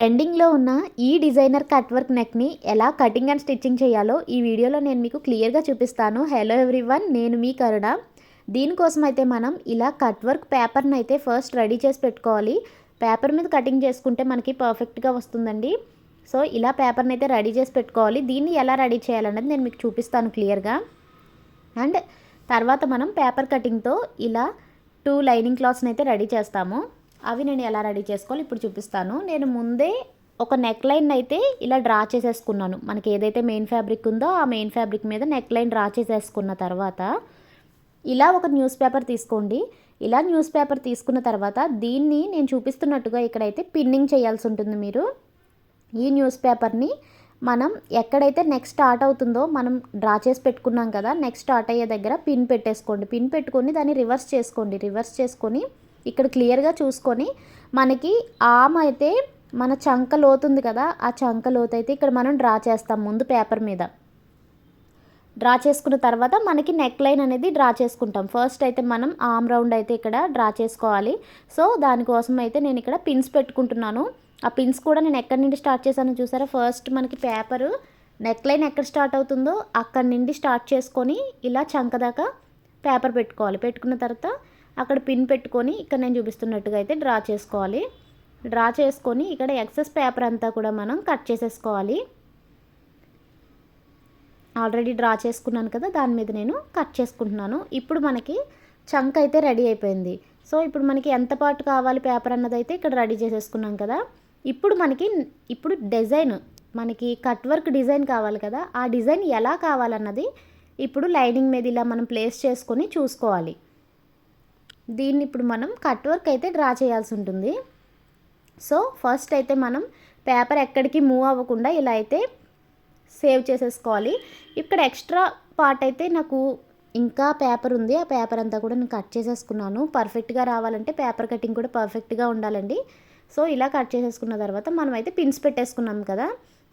ట్రెండింగ్లో ఉన్న ఈ డిజైనర్ కట్ వర్క్ నెక్ని ఎలా కటింగ్ అండ్ స్టిచ్చింగ్ చేయాలో ఈ వీడియోలో నేను మీకు క్లియర్గా చూపిస్తాను. హలో ఎవ్రీవన్ నేను మీ కరుణ. దీనికోసం అయితే మనం ఇలా కట్ వర్క్ పేపర్ని అయితే ఫస్ట్ రెడీ చేసి పెట్టుకోవాలి. పేపర్ మీద కటింగ్ చేసుకుంటే మనకి పర్ఫెక్ట్గా వస్తుందండి. సో ఇలా పేపర్ని అయితే రెడీ చేసి పెట్టుకోవాలి. దీన్ని ఎలా రెడీ చేయాలన్నది నేను మీకు చూపిస్తాను క్లియర్గా. అండ్ తర్వాత మనం పేపర్ కటింగ్తో ఇలా టూ లైనింగ్ క్లాత్స్ని అయితే రెడీ చేస్తాము. అవి నేను ఎలా రెడీ చేసుకోవాలి ఇప్పుడు చూపిస్తాను. నేను ముందే ఒక నెక్ లైన్ అయితే ఇలా డ్రా చేసేసుకున్నాను. మనకి ఏదైతే మెయిన్ ఫ్యాబ్రిక్ ఉందో ఆ మెయిన్ ఫ్యాబ్రిక్ మీద నెక్ లైన్ డ్రా చేసేసుకున్న తర్వాత ఇలా ఒక న్యూస్ పేపర్ తీసుకోండి. ఇలా న్యూస్ పేపర్ తీసుకున్న తర్వాత దీన్ని నేను చూపిస్తున్నట్టుగా ఇక్కడైతే పిన్నింగ్ చేయాల్సి ఉంటుంది మీరు. ఈ న్యూస్ పేపర్ని మనం ఎక్కడైతే నెక్స్ట్ స్టార్ట్ అవుతుందో మనం డ్రా చేసి పెట్టుకున్నాం కదా నెక్స్ట్ స్టార్ట్ అయ్యే దగ్గర పిన్ పెట్టేసుకోండి. పిన్ పెట్టుకొని దాన్ని రివర్స్ చేసుకోండి. రివర్స్ చేసుకొని ఇక్కడ క్లియర్గా చూసుకొని మనకి ఆమ్ అయితే మన చంక లోతుంది కదా ఆ చంక లోతు అయితే ఇక్కడ మనం డ్రా చేస్తాం ముందు పేపర్ మీద. డ్రా చేసుకున్న తర్వాత మనకి నెక్ లైన్ అనేది డ్రా చేసుకుంటాం. ఫస్ట్ అయితే మనం ఆమ్ రౌండ్ అయితే ఇక్కడ డ్రా చేసుకోవాలి. సో దానికోసం అయితే నేను ఇక్కడ పిన్స్ పెట్టుకుంటున్నాను. ఆ పిన్స్ కూడా నేను ఎక్కడి నుండి స్టార్ట్ చేశాను చూసారా? ఫస్ట్ మనకి పేపరు నెక్ లైన్ ఎక్కడ స్టార్ట్ అవుతుందో అక్కడి నుండి స్టార్ట్ చేసుకొని ఇలా చంక దాకా పేపర్ పెట్టుకోవాలి. పెట్టుకున్న తర్వాత అక్కడ పిన్ పెట్టుకొని ఇక్కడ నేను చూపిస్తున్నట్టుగా అయితే డ్రా చేసుకోవాలి. డ్రా చేసుకొని ఇక్కడ ఎక్సెస్ పేపర్ అంతా కూడా మనం కట్ చేసేసుకోవాలి. ఆల్రెడీ డ్రా చేసుకున్నాను కదా దాని మీద నేను కట్ చేసుకుంటున్నాను. ఇప్పుడు మనకి చంక్ అయితే రెడీ అయిపోయింది. సో ఇప్పుడు మనకి ఎంత పాటు కావాలి పేపర్ అన్నది అయితే ఇక్కడ రెడీ చేసేసుకున్నాం కదా. ఇప్పుడు మనకి ఇప్పుడు డిజైన్ మనకి కట్ వర్క్ డిజైన్ కావాలి కదా. ఆ డిజైన్ ఎలా కావాలన్నది ఇప్పుడు లైనింగ్ మీద ఇలా మనం ప్లేస్ చేసుకొని చూసుకోవాలి. దీన్ని ఇప్పుడు మనం కట్ వర్క్ అయితే డ్రా చేయాల్సి ఉంటుంది. సో ఫస్ట్ అయితే మనం పేపర్ ఎక్కడికి మూవ్ అవ్వకుండా ఇలా అయితే సేవ్ చేసేసుకోవాలి. ఇక్కడ ఎక్స్ట్రా పార్ట్ అయితే నాకు ఇంకా పేపర్ ఉంది. ఆ పేపర్ అంతా కూడా నేను కట్ చేసేసుకున్నాను. పర్ఫెక్ట్గా రావాలంటే పేపర్ కటింగ్ కూడా పర్ఫెక్ట్గా ఉండాలండి. సో ఇలా కట్ చేసేసుకున్న తర్వాత మనం అయితే పిన్స్ పెట్టేసుకున్నాం కదా.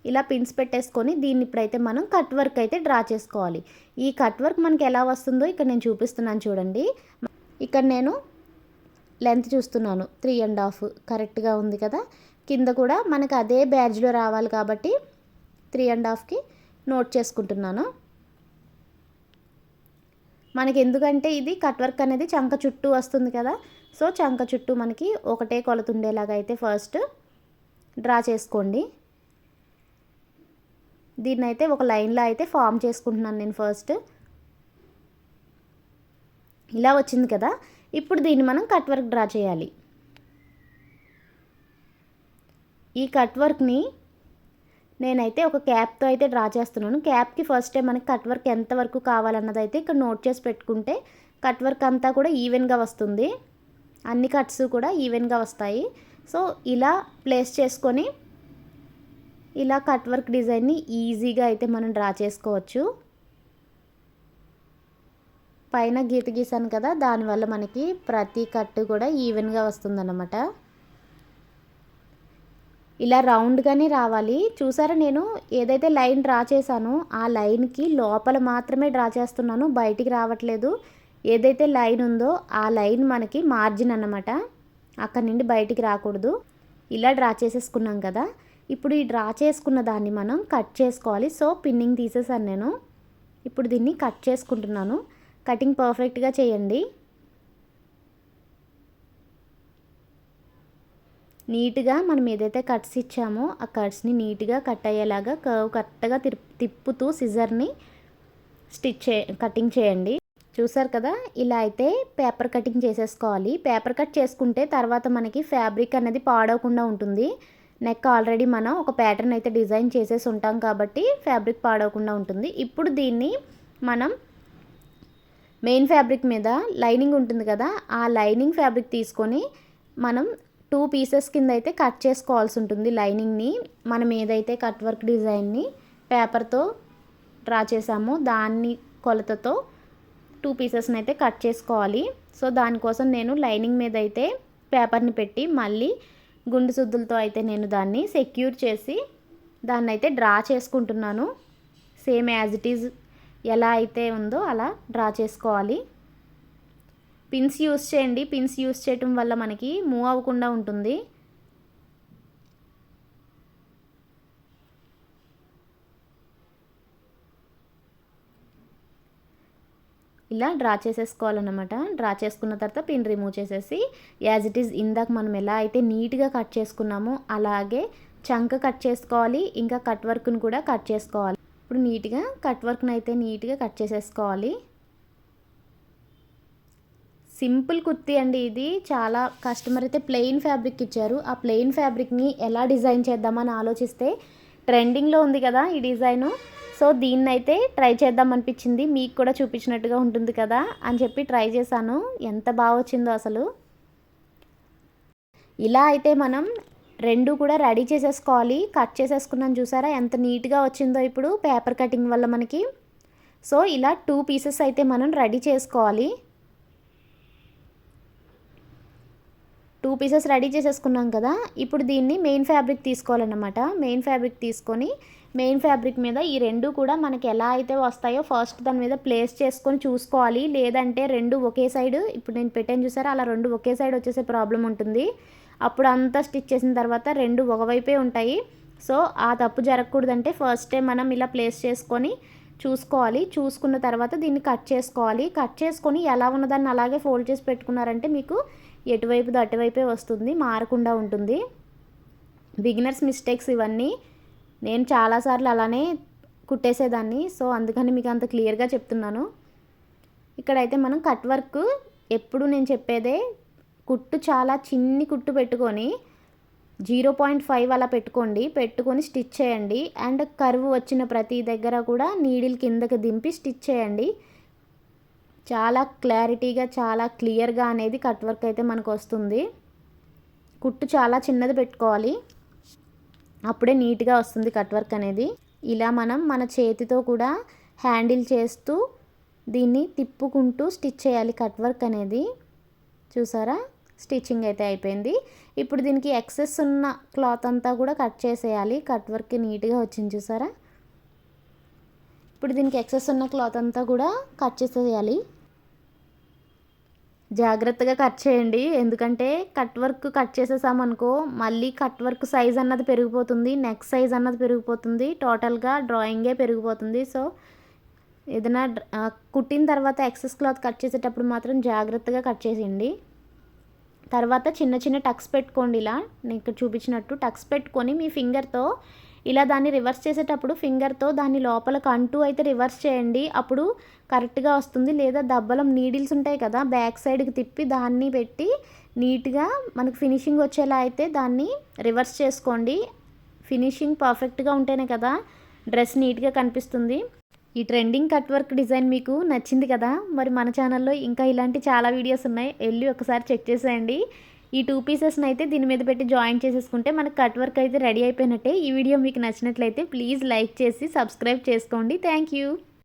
ఇలా పిన్స్ పెట్టేసుకొని దీన్ని ఇప్పుడైతే మనం కట్ వర్క్ అయితే డ్రా చేసుకోవాలి. ఈ కట్ వర్క్ మనకి ఎలా వస్తుందో ఇక్కడ నేను చూపిస్తున్నాను చూడండి. ఇక్కడ నేను లెంత్ చూస్తున్నాను త్రీ అండ్ హాఫ్ కరెక్ట్గా ఉంది కదా? కింద కూడా మనకు అదే బ్యాడ్జ్లో రావాలి కాబట్టి త్రీ అండ్ హాఫ్కి నోట్ చేసుకుంటున్నాను. మనకి ఎందుకంటే ఇది కట్ వర్క్ అనేది చంక చుట్టూ వస్తుంది కదా? సో చంక చుట్టూ మనకి ఒకటే కొలత ఉండేలాగా అయితే ఫస్ట్ డ్రా చేసుకోండి. దీన్ని అయితే ఒక లైన్లో అయితే ఫామ్ చేసుకుంటున్నాను నేను ఫస్ట్ ఇలా వచ్చింది కదా ఇప్పుడు దీన్ని మనం కట్ వర్క్ డ్రా చేయాలి. ఈ కట్ వర్క్ని నేనైతే ఒక క్యాప్తో అయితే డ్రా చేస్తున్నాను. క్యాప్కి ఫస్ట్ టైం మనకి కట్ వర్క్ ఎంతవరకు కావాలన్నది అయితే ఇక్కడ నోట్ చేసి పెట్టుకుంటే కట్ వర్క్ అంతా కూడా ఈవెన్గా వస్తుంది. అన్ని కట్స్ కూడా ఈవెన్గా వస్తాయి. సో ఇలా ప్లేస్ చేసుకొని ఇలా కట్ వర్క్ డిజైన్ని ఈజీగా అయితే మనం డ్రా చేసుకోవచ్చు. పైన గీత గీసాను కదా దానివల్ల మనకి ప్రతి కట్టు కూడా ఈవెన్గా వస్తుందన్నమాట. ఇలా రౌండ్గానే రావాలి. చూసారా నేను? ఏదైతే లైన్ డ్రా చేశానో ఆ లైన్కి లోపల మాత్రమే డ్రా చేస్తున్నాను బయటికి రావట్లేదు. ఏదైతే లైన్ ఉందో ఆ లైన్ మనకి మార్జిన్ అన్నమాట. అక్కడి నుండి బయటికి రాకూడదు. ఇలా డ్రా చేసేసుకున్నాం కదా. ఇప్పుడు ఈ డ్రా చేసుకున్న దాన్ని మనం కట్ చేసుకోవాలి. సో పిన్నింగ్ తీసేసాను నేను. ఇప్పుడు దీన్ని కట్ చేసుకుంటున్నాను. కటింగ్ పర్ఫెక్ట్గా చేయండి. నీట్గా మనం ఏదైతే కట్స్ ఇచ్చామో ఆ కట్స్ని నీట్గా కట్ అయ్యేలాగా కర్వ్ కరెక్ట్గా తిప్పుతూ సిజర్ని స్టిచ్ చే కటింగ్ చేయండి. చూసారు కదా ఇలా అయితే పేపర్ కటింగ్ చేసేసుకోవాలి. పేపర్ కట్ చేసుకుంటే తర్వాత మనకి ఫ్యాబ్రిక్ అనేది పాడవకుండా ఉంటుంది. నెక్ ఆల్రెడీ మనం ఒక ప్యాటర్న్ అయితే డిజైన్ చేసేసి ఉంటాం కాబట్టి ఫ్యాబ్రిక్ పాడవకుండా ఉంటుంది. ఇప్పుడు దీన్ని మనం మెయిన్ ఫ్యాబ్రిక్ మీద లైనింగ్ ఉంటుంది కదా ఆ లైనింగ్ ఫ్యాబ్రిక్ తీసుకొని మనం టూ పీసెస్ కింద అయితే కట్ చేసుకోవాల్సి ఉంటుంది లైనింగ్ని. మనం ఏదైతే కట్ వర్క్ డిజైన్ని పేపర్తో డ్రా చేసామో దాన్ని కొలతతో టూ పీసెస్ని అయితే కట్ చేసుకోవాలి. సో దానికోసం నేను లైనింగ్ మీద అయితే పేపర్ని పెట్టి మళ్ళీ గుండు సుద్దులతో అయితే నేను దాన్ని సెక్యూర్ చేసి దాన్ని అయితే డ్రా చేసుకుంటున్నాను. సేమ్ యాజ్ ఇట్ ఈజ్ ఎలా అయితే ఉందో అలా డ్రా చేసుకోవాలి. పిన్స్ యూస్ చేయండి. పిన్స్ యూస్ చేయటం వల్ల మనకి మూవ్ అవ్వకుండా ఉంటుంది. ఇలా డ్రా చేసేసుకోవాలన్నమాట. డ్రా చేసుకున్న తర్వాత పిన్ రిమూవ్ చేసేసి యాజ్ ఇట్ ఈజ్ ఇందాక మనం ఎలా అయితే నీట్గా కట్ చేసుకున్నామో అలాగే చంక కట్ చేసుకోవాలి. ఇంకా కట్ వర్క్ను కూడా కట్ చేసుకోవాలి. ఇప్పుడు నీట్గా కట్ వర్క్ని అయితే నీట్గా కట్ చేసేసుకోవాలి. సింపుల్ కుర్తీ అండి ఇది. చాలా కస్టమర్ అయితే ప్లెయిన్ ఫ్యాబ్రిక్ ఇచ్చారు. ఆ ప్లెయిన్ ఫ్యాబ్రిక్ని ఎలా డిజైన్ చేద్దామని ఆలోచిస్తే ట్రెండింగ్లో ఉంది కదా ఈ డిజైను. సో దీన్ని అయితే ట్రై చేద్దాం అనిపించింది. మీకు కూడా చూపించినట్టుగా ఉంటుంది కదా అని చెప్పి ట్రై చేశాను. ఎంత బాగా వచ్చిందో అసలు. ఇలా అయితే మనం రెండు కూడా రెడీ చేసేసుకోవాలి. కట్ చేసేసుకున్నాను చూసారా? ఎంత నీట్గా వచ్చిందో ఇప్పుడు పేపర్ కటింగ్ వల్ల మనకి. సో ఇలా టూ పీసెస్ అయితే మనం రెడీ చేసుకోవాలి. టూ పీసెస్ రెడీ చేసేసుకున్నాం కదా? ఇప్పుడు దీన్ని మెయిన్ ఫ్యాబ్రిక్ తీసుకోవాలన్నమాట. మెయిన్ ఫ్యాబ్రిక్ తీసుకొని మెయిన్ ఫ్యాబ్రిక్ మీద ఈ రెండు కూడా మనకి ఎలా అయితే వస్తాయో ఫస్ట్ దాని మీద ప్లేస్ చేసుకొని చూసుకోవాలి. లేదంటే రెండు ఒకే సైడ్ ఇప్పుడు నేను పెట్టాను చూసారా? అలా రెండు ఒకే సైడ్ వచ్చేసే ప్రాబ్లం ఉంటుంది. అప్పుడు అంతా స్టిచ్ చేసిన తర్వాత రెండు ఒకవైపే ఉంటాయి. సో ఆ తప్పు జరగకూడదంటే ఫస్టే మనం ఇలా ప్లేస్ చేసుకొని చూసుకోవాలి. చూసుకున్న తర్వాత దీన్ని కట్ చేసుకోవాలి. కట్ చేసుకొని ఎలా ఉన్నదాన్ని అలాగే ఫోల్డ్ చేసి పెట్టుకున్నారంటే మీకు ఎటువైపు అటువైపే వస్తుంది. మారకుండా ఉంటుంది. బిగినర్స్ మిస్టేక్స్ ఇవన్నీ నేను చాలాసార్లు అలానే కుట్టేసేదాన్ని. సో అందుకని మీకు అంత క్లియర్గా చెప్తున్నాను. ఇక్కడైతే మనం కట్ వర్క్ ఎప్పుడు నేను చెప్పేదే కుట్టు చాలా చిన్ని కుట్టు పెట్టుకొని జీరో పాయింట్ ఫైవ్ అలా పెట్టుకోండి. పెట్టుకొని స్టిచ్ చేయండి. అండ్ కరువు వచ్చిన ప్రతి దగ్గర కూడా నీడిల్ కిందకి దింపి స్టిచ్ చేయండి. చాలా క్లారిటీగా చాలా క్లియర్గా అనేది కట్ వర్క్ అయితే మనకు వస్తుంది. కుట్టు చాలా చిన్నది పెట్టుకోవాలి. అప్పుడే నీట్గా వస్తుంది కట్ వర్క్ అనేది. ఇలా మనం మన చేతితో కూడా హ్యాండిల్ చేస్తూ దీన్ని తిప్పుకుంటూ స్టిచ్ చేయాలి కట్ వర్క్ అనేది. చూసారా? స్టిచ్చింగ్ అయితే అయిపోయింది. ఇప్పుడు దీనికి ఎక్సెస్ ఉన్న క్లాత్ అంతా కూడా కట్ చేసేయాలి. కట్ వర్క్ నీట్గా వచ్చింది చూసారా? ఇప్పుడు దీనికి ఎక్సెస్ ఉన్న క్లాత్ అంతా కూడా కట్ చేసేయాలి. జాగ్రత్తగా కట్ చేయండి. ఎందుకంటే కట్ వర్క్ కట్ చేసేసామనుకో మళ్ళీ కట్ వర్క్ సైజ్ అన్నది పెరిగిపోతుంది. నెక్ సైజ్ అన్నది పెరిగిపోతుంది. టోటల్గా డ్రాయింగే పెరిగిపోతుంది. సో ఏదైనా కుట్టిన తర్వాత ఎక్సెస్ క్లాత్ కట్ చేసేటప్పుడు మాత్రం జాగ్రత్తగా కట్ చేసేయండి. తర్వాత చిన్న చిన్న టక్స్ పెట్టుకోండి ఇలా. నేను ఇక్కడ చూపించినట్టు టక్స్ పెట్టుకొని మీ ఫింగర్తో ఇలా దాన్ని రివర్స్ చేసేటప్పుడు ఫింగర్తో దాన్ని లోపల అంటూ అయితే రివర్స్ చేయండి. అప్పుడు కరెక్ట్గా వస్తుంది. లేదా దబ్బలం నీడిల్స్ ఉంటాయి కదా బ్యాక్ సైడ్కి తిప్పి దాన్ని పెట్టి నీట్గా మనకు ఫినిషింగ్ వచ్చేలా అయితే దాన్ని రివర్స్ చేసుకోండి. ఫినిషింగ్ పర్ఫెక్ట్గా ఉంటేనే కదా డ్రెస్ నీట్గా కనిపిస్తుంది. ఈ ట్రెండింగ్ కట్ వర్క్ డిజైన్ మీకు నచ్చింది కదా? మరి మన ఛానల్లో ఇంకా ఇలాంటి చాలా వీడియోస్ ఉన్నాయి. వెళ్ళి ఒకసారి చెక్ చేసేయండి. ఈ టూ పీసెస్ని అయితే దీని మీద పెట్టి జాయిన్ చేసేసుకుంటే మనకు కట్ వర్క్ అయితే రెడీ అయిపోయినట్టే. ఈ వీడియో మీకు నచ్చినట్లయితే ప్లీజ్ లైక్ చేసి సబ్స్క్రైబ్ చేసుకోండి. Thank you.